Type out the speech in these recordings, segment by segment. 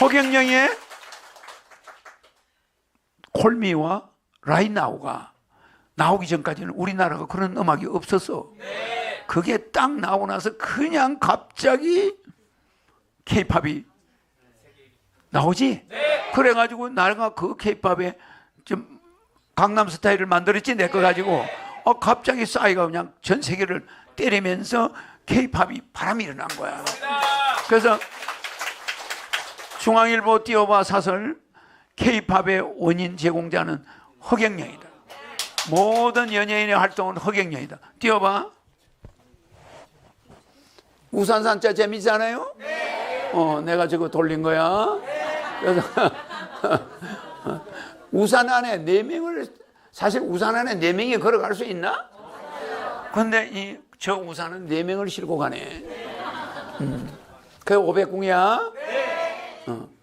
허경영의 콜미와 라인나우가 나오기 전까지는 우리나라가 그런 음악이 없었어. 그게 딱 나오고 나서 그냥 갑자기 케이팝이 나오지. 그래가지고 나가 그 케이팝에 좀 강남 스타일을 만들었지 내 거 가지고 어 갑자기 싸이가 그냥 전 세계를 때리면서 케이팝이 바람이 일어난 거야. 그래서 중앙일보 띄워봐 사설 케이팝의 원인 제공자는 허경영이다. 모든 연예인의 활동은 허경영이다. 띄워봐. 우산산자 재밌지 않아요? 어, 내가 저거 돌린 거야. 그래서 우산 안에 네 명을 사실 우산 안에 네 명이 걸어갈 수 있나? 근데 이 저 우산은 네 명을 싣고 가네. 음. 그 500궁이야.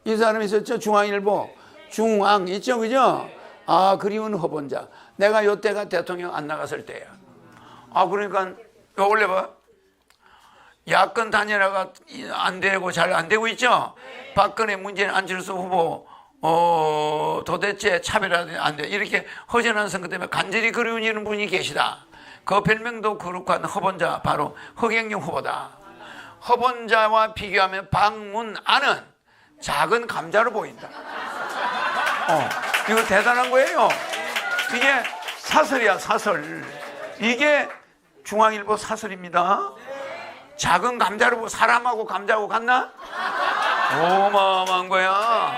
어. 이 사람이 있었죠 중앙일보 중앙 있죠 그죠? 아 그리운 허본자. 내가 요때가 대통령 안 나갔을 때야. 아 그러니까 요 올려봐. 야권 단일화가 안 되고 잘 안 되고 있죠. 박근혜, 문재인, 안철수 후보 어 도대체 차별화 안 돼. 이렇게 허전한 선거 때문에 간절히 그리우시는 분이 계시다. 그 별명도 거룩한 허본자 바로 허경영 후보다. 허본자와 비교하면 박문안은 작은 감자로 보인다. 어, 이거 대단한 거예요. 이게 사설이야, 사설. 이게 중앙일보 사설입니다. 작은 감자로 보 사람하고 감자하고 같나? 어마어마한 거야.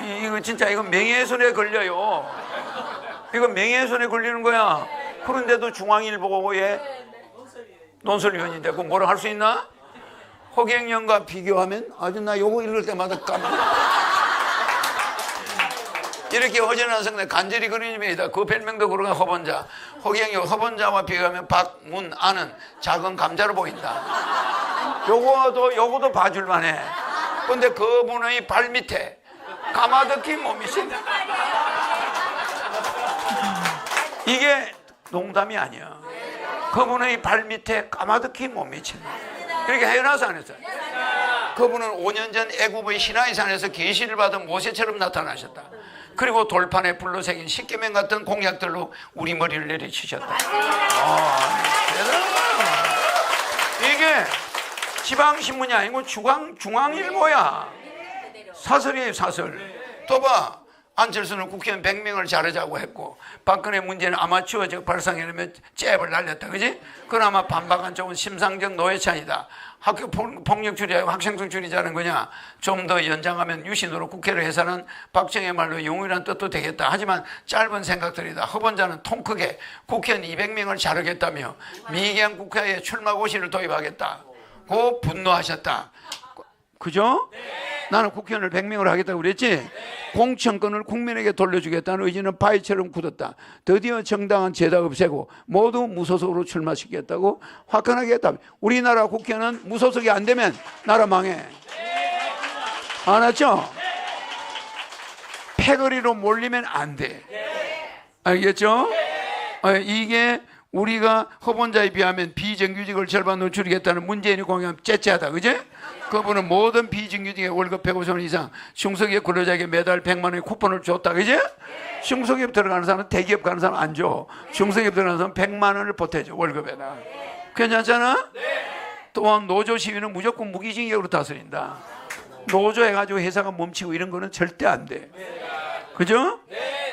이- 이거 진짜 이거 명예훼손에 걸려요. 이거 명예훼손에 걸리는 거야. 그런데도 중앙일보의 논설위원인데 그거 뭐라 할 수 있나? 허경영과 비교하면 아주 나 요거 읽을 때마다 깜짝 이렇게 허전한 성대 간절히 그리님이다. 그 별명도 그런가 허본자. 허경영 허본자와 비교하면 박문안은 작은 감자로 보인다. 요거도 요거도 봐줄만해. 근데 그분의 발 밑에 까마득히 몸이 있다. 이게 농담이 아니야. 그분의 발 밑에 까마득히 몸이 친다. 이렇게 해놔서 안 했어요. 그분은 5년 전 애굽의 시나이 산에서 계시를 받은 모세처럼 나타나셨다. 그리고 돌판에 불로 새긴 십계명 같은 공약들로 우리 머리를 내리치셨다. 아. 이게 지방신문이 아니고 중앙, 중앙일보야. 사설이에요, 사설. 또 봐. 안철수는 국회의원 100명을 자르자고 했고 박근혜 문제는 아마추어 적 발상이라면 잽을 날렸다. 그지? 그나마 반박한 쪽은 심상정 노회찬이다. 학교 폭- 폭력 줄이하고 학생성 줄이자는 거냐? 좀 더 연장하면 유신으로 국회를 해서는 박정희 말로 용이란 뜻도 되겠다. 하지만 짧은 생각들이다. 허본자는 통 크게 국회의원 200명을 자르겠다며 미개한 국회에 출마 고시를 도입하겠다. 고 분노하셨다. 그죠? 나는 국회의원을 100명을 하겠다고 그랬지? 공천권을 국민에게 돌려주겠다는 의지는 바위처럼 굳었다. 드디어 정당한 죄다 없애고 모두 무소속으로 출마시키겠다고 화끈하게 했다. 우리나라 국회는 무소속이 안 되면 나라 망해. 알았죠? 패거리로 몰리면 안 돼. 알겠죠? 어, 이게 우리가 허본자에 비하면 비정규직을 절반으로 줄이겠다는 문재인이 공약하면 째째하다. 그제? 그분은 모든 비정규직의 월급 150원 이상 중소기업 근로자에게 매달 100만 원의 쿠폰을 줬다. 그제? 중소기업 들어가는 사람은 대기업 가는 사람 안 줘. 중소기업 들어가는 사람은 100만 원을 보태줘. 월급에다. 괜찮잖아? 또한 노조 시위는 무조건 무기징역으로 다스린다. 노조 해가지고 회사가 멈추고 이런 거는 절대 안 돼. 그죠?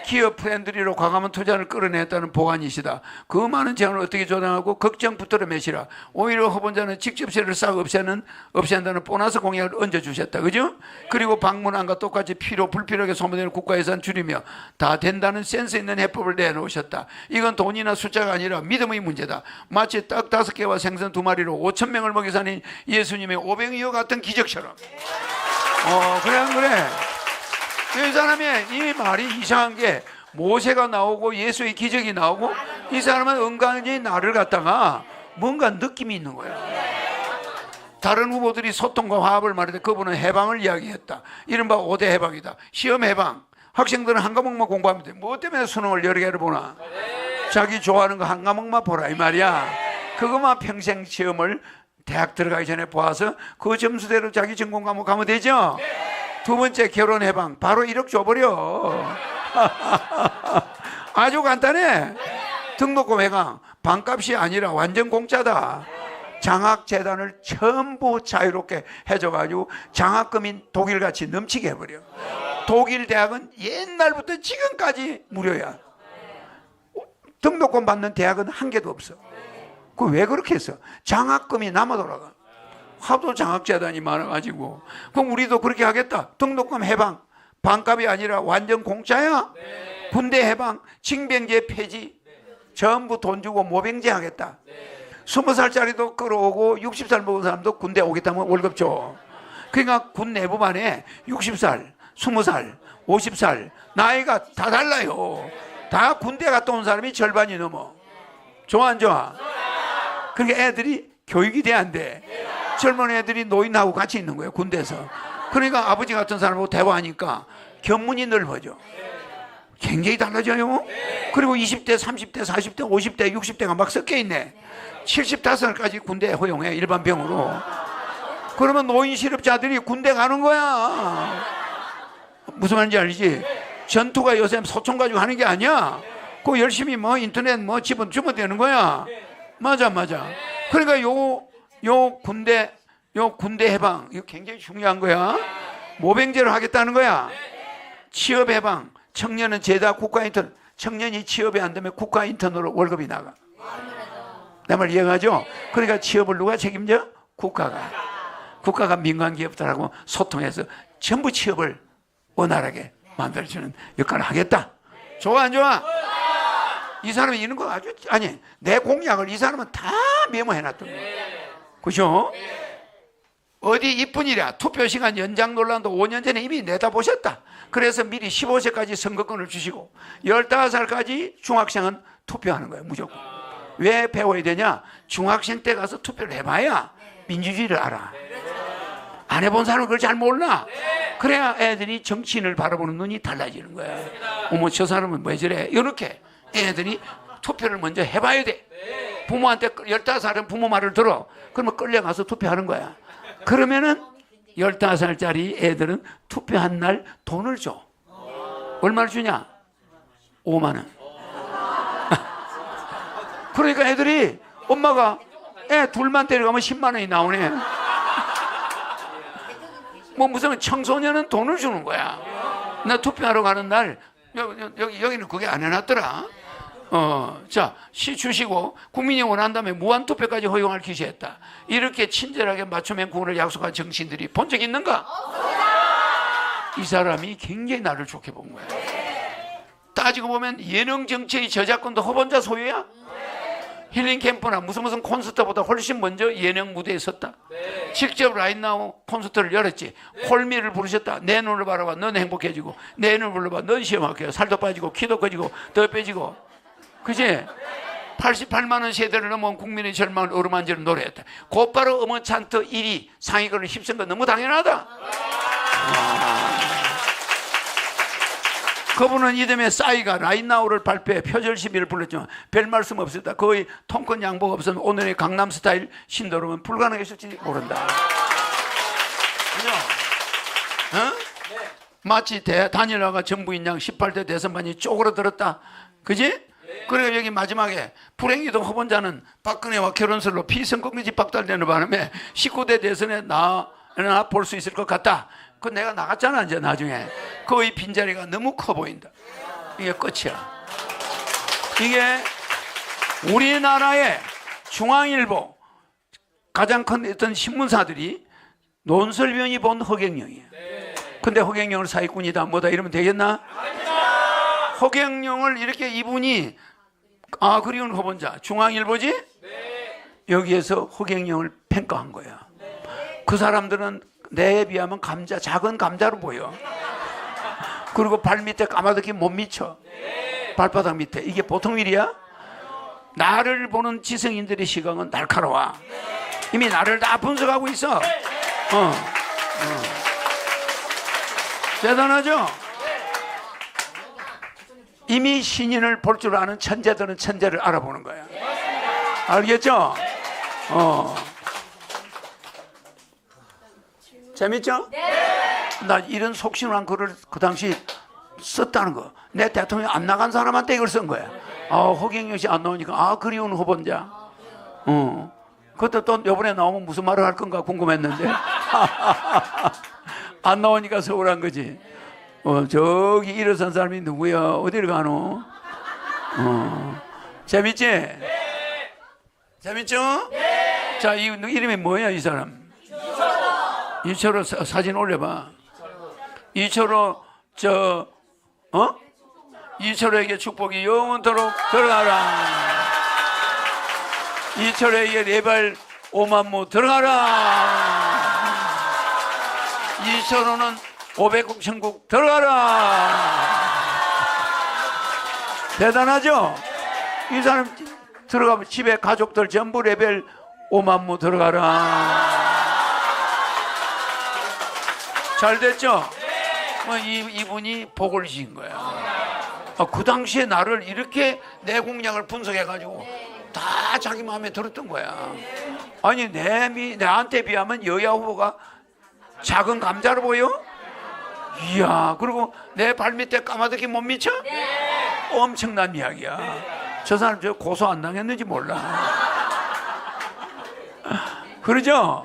기업 프렌들리로 과감한 투자를 끌어냈다는 보관이시다. 그 많은 제안을 어떻게 조장하고 걱정부터를 매시라. 오히려 허본자는 직접 세를 싹 없애는 없앤다는 보너스 공약을 얹어 주셨다. 그죠? 그리고 방문안과 똑같이 필요 불필요하게 소모되는 국가 예산 줄이며 다 된다는 센스 있는 해법을 내놓으셨다. 이건 돈이나 숫자가 아니라 믿음의 문제다. 마치 떡 다섯 개와 생선 두 마리로 5천 명을 먹여 사는 예수님의 오병이어 같은 기적처럼. 어 그래 안 그래? 이 사람이 이 말이 이상한 게 모세가 나오고 예수의 기적이 나오고 이 사람은 은간히 나를 갖다가 뭔가 느낌이 있는 거야. 다른 후보들이 소통과 화합을 말했는데 그분은 해방을 이야기했다. 이른바 5대 해방이다. 시험 해방. 학생들은 한 과목만 공부하면 돼. 뭐 때문에 수능을 여러 개를 보나? 자기 좋아하는 거 한 과목만 보라 이 말이야. 그것만 평생 시험을 대학 들어가기 전에 보아서 그 점수대로 자기 전공 과목 가면 되죠? 두 번째 결혼 해방 바로 1억 줘버려. 아주 간단해. 등록금 해방 반값이 아니라 완전 공짜다. 장학재단을 전부 자유롭게 해줘가지고 장학금이 독일같이 넘치게 해버려. 독일 대학은 옛날부터 지금까지 무료야. 등록금 받는 대학은 한 개도 없어. 그 왜 그렇게 했어? 장학금이 남아 돌아가. 하도 장학재단이 많아가지고. 그럼 우리도 그렇게 하겠다. 등록금 해방. 반값이 아니라 완전 공짜야. 군대 해방, 징병제 폐지. 전부 돈 주고 모병제 하겠다. 스무 살짜리도 끌어오고 60살 먹은 사람도 군대 오겠다면 월급 줘. 그러니까 군 내부만에 60살, 20살, 50살 나이가 다 달라요. 다 군대 갔다 온 사람이 절반이 넘어. 좋아 안 좋아? 그러니까 애들이 교육이 돼야 안 돼. 젊은 애들이 노인하고 같이 있는 거예요 군대에서. 그러니까 아버지 같은 사람하고 대화하니까 견문이 넓어져. 굉장히 달라져요. 그리고 20대, 30대, 40대, 50대, 60대가 막 섞여 있네. 75살까지 군대 허용해 일반 병으로. 그러면 노인 실업자들이 군대 가는 거야. 무슨 말인지 알지? 전투가 요새 소총 가지고 하는 게 아니야. 그 열심히 뭐 인터넷 뭐 집은 주면 되는 거야. 맞아, 맞아. 그러니까 요, 요 군대, 요 군대 해방, 이거 굉장히 중요한 거야. 모병제를 하겠다는 거야. 취업 해방, 청년은 제다 국가 인턴, 청년이 취업이 안 되면 국가 인턴으로 월급이 나가. 내 말 이해가죠? 그러니까 취업을 누가 책임져? 국가가. 국가가 민간 기업들하고 소통해서 전부 취업을 원활하게 만들어주는 역할을 하겠다. 좋아 안 좋아? 이 사람이 이런 거 아주 아니 내 공약을 이 사람은 다 메모해놨던 거야. 그죠? 어디 이쁜 일이야. 투표 시간 연장 논란도 5년 전에 이미 내다보셨다. 그래서 미리 15세까지 선거권을 주시고 15살까지 중학생은 투표하는 거예요. 무조건. 왜 배워야 되냐? 중학생 때 가서 투표를 해봐야 민주주의를 알아. 안 해본 사람은 그걸 잘 몰라. 그래야 애들이 정치인을 바라보는 눈이 달라지는 거야. 어머, 저 사람은 왜 저래? 이렇게 애들이 투표를 먼저 해봐야 돼. 부모한테 15살은 부모 말을 들어. 그러면 끌려가서 투표하는 거야. 그러면은 15살짜리 애들은 투표한 날 돈을 줘. 얼마를 주냐? 5만 원. 그러니까 애들이 엄마가 애 둘만 데려가면 10만 원이 나오네. 뭐 무슨 청소년은 돈을 주는 거야. 나 투표하러 가는 날 여기, 여기 여기는 그게 안 해놨더라. 어, 자, 시 주시고 국민이 원한다면 무한 투표까지 허용할 기시했다. 이렇게 친절하게 맞춤형 구원을 약속한 정치인들이 본 적 있는가? 이 사람이 굉장히 나를 좋게 본 거야. 따지고 보면 예능 정치의 저작권도 허본자 소유야. 힐링 캠프나 무슨 무슨 콘서트보다 훨씬 먼저 예능 무대에 섰다. 직접 라인나우 콘서트를 열었지. 홀미를 부르셨다. 내 눈을 바라봐. 넌 행복해지고. 내 눈을 불러봐. 넌 시험할게요. 살도 빠지고 키도 커지고 더 빼지고. 그지? 88만 원 세대를 넘은 국민의 절망을 어루만지는 노래였다. 곧바로 음원 찬트 1위 상위권을 휩쓴 건 너무 당연하다. 그분은 이듬해 싸이가 라인나우를 발표해 표절 시비를 불렀지만 별 말씀 없었다. 거의 통큰 양복 없으면 오늘의 강남 스타일 신도로는 불가능했을지 모른다. 그죠? 어? 마치 대, 단일화가 정부인 양 18대 대선반이 쪼그러들었다. 그지? 그리고 여기 마지막에 불행히도 후보자는 박근혜와 결혼설로 피선거금지 박탈되는 바람에 19대 대선에 나나 볼 수 있을 것 같다. 그 내가 나갔잖아 이제 나중에 거의 빈자리가 너무 커 보인다. 이게 끝이야. 이게 우리나라의 중앙일보 가장 큰 어떤 신문사들이 논설위원이 본 허경영이야. 근데 허경영을 사기꾼이다 뭐다 이러면 되겠나? 허경영을 이렇게 이분이 아 그리운 후보자 중앙일보지? 여기에서 허경영을 평가한 거야. 그 사람들은 내에 비하면 감자 작은 감자로 보여. 그리고 발 밑에 까마득히 못 미쳐. 발바닥 밑에 이게 보통 일이야? 나를 보는 지성인들의 시각은 날카로워. 이미 나를 다 분석하고 있어. 어. 어. 대단하죠? 이미 신인을 볼 줄 아는 천재들은 천재를 알아보는 거야. 알겠죠? 어. 재밌죠? 나 이런 속신한 글을 그 당시 썼다는 거. 내 대통령 안 나간 사람한테 이걸 쓴 거야. 아, 허경영 씨 안 나오니까 아, 그리운 후보자. 어. 그것도 또 요번에 나오면 무슨 말을 할 건가 궁금했는데. 안 나오니까 서울한 거지. 어, 저기 일어선 사람이 누구야? 어디를 가노? 어. 재밌지? 재밌죠? 자, 이 이름이 뭐야, 이 사람? 이철호 사, 사진 올려봐. 이철호, 저, 어? 이철호에게 축복이 영원토록 들어가라. 이철호에게 네발 오만무 들어가라. 이철호는 500국 천국 들어가라. 대단하죠? 이 사람 들어가면 집에 가족들 전부 레벨 5만 무 들어가라. 잘 됐죠? 뭐 이, 이분이 복을 주신 거야. 아, 그 당시에 나를 이렇게 내 공약을 분석해가지고 다 자기 마음에 들었던 거야. 아니, 내, 미, 나한테 비하면 여야 후보가 작은 감자로 보여? 이야, 그리고 내 발밑에 까마득히 못 미쳐? 엄청난 이야기야. 저 사람 저 고소 안 당했는지 몰라. 그러죠?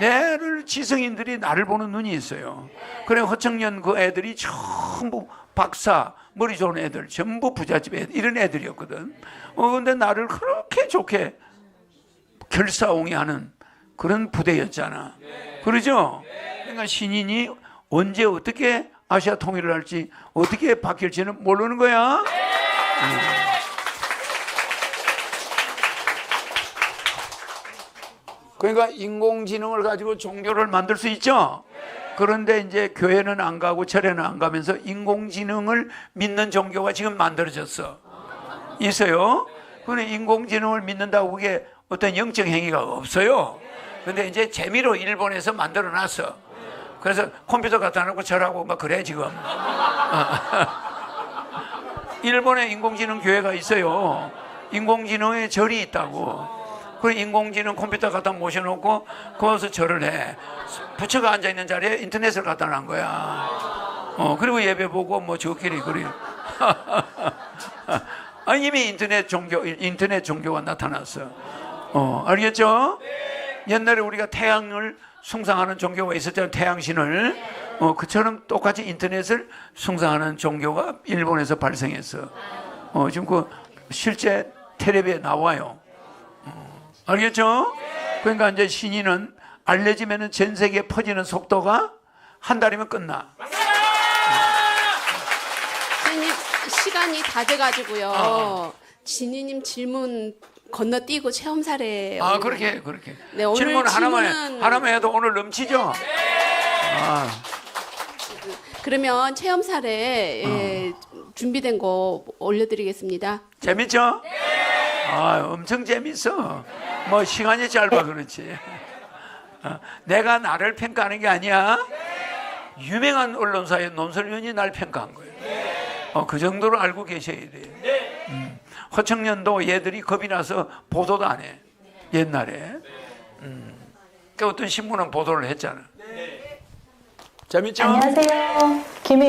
내를 지성인들이 나를 보는 눈이 있어요. 그래 허청년 그 애들이 전부 박사 머리 좋은 애들 전부 부잣집 애들 이런 애들이었거든. 어 근데 나를 그렇게 좋게 결사옹이하는 그런 부대였잖아. 그러죠? 그러니까 신인이 언제 어떻게 아시아 통일을 할지 어떻게 바뀔지는 모르는 거야. 그러니까 인공지능을 가지고 종교를 만들 수 있죠. 그런데 이제 교회는 안 가고 절에는 안 가면서 인공지능을 믿는 종교가 지금 만들어졌어. 있어요. 근데 인공지능을 믿는다고 그게 어떤 영적 행위가 없어요. 근데 이제 재미로 일본에서 만들어 놨어. 그래서 컴퓨터 갖다 놓고 절하고 막 그래 지금. 일본에 인공지능 교회가 있어요. 인공지능에 절이 있다고. 그 인공지능 컴퓨터 갖다 모셔놓고 거기서 절을 해. 부처가 앉아 있는 자리에 인터넷을 갖다 놓은 거야. 어 그리고 예배 보고 뭐 저끼리 그리. 아 이미 인터넷 종교 인터넷 종교가 나타났어. 어 알겠죠? 옛날에 우리가 태양을 숭상하는 종교가 있었잖아요. 태양신을. 어, 그처럼 똑같이 인터넷을 숭상하는 종교가 일본에서 발생했어. 어, 지금 그 실제 텔레비에 나와요. 어, 알겠죠? 그러니까 이제 신인은 알려지면은 전 세계에 퍼지는 속도가 한 달이면 끝나. 시간이 다 돼가지고요. 어. 진희님 질문 건너뛰고 체험 사례. 아, 오늘- 그렇게, 그렇게. 네, 오늘 질문 하나만, 질문은- 하나만 해도 오늘 넘치죠? 아, 그러면 체험 사례 예, 어. 준비된 거 올려드리겠습니다. 재밌죠? 아, 엄청 재밌어. 뭐 시간이 짧아 그렇지. 어, 내가 나를 평가하는 게 아니야. 유명한 언론사의 논설위원이 날 평가한 거예요. 어, 그 정도로 알고 계셔야 돼. 음. 허청년도 얘들이 겁이 나서 보도도 안 해. 옛날에. 음. 그 어떤 신문은 보도를 했잖아. 재밌죠? 안녕하세요. 김희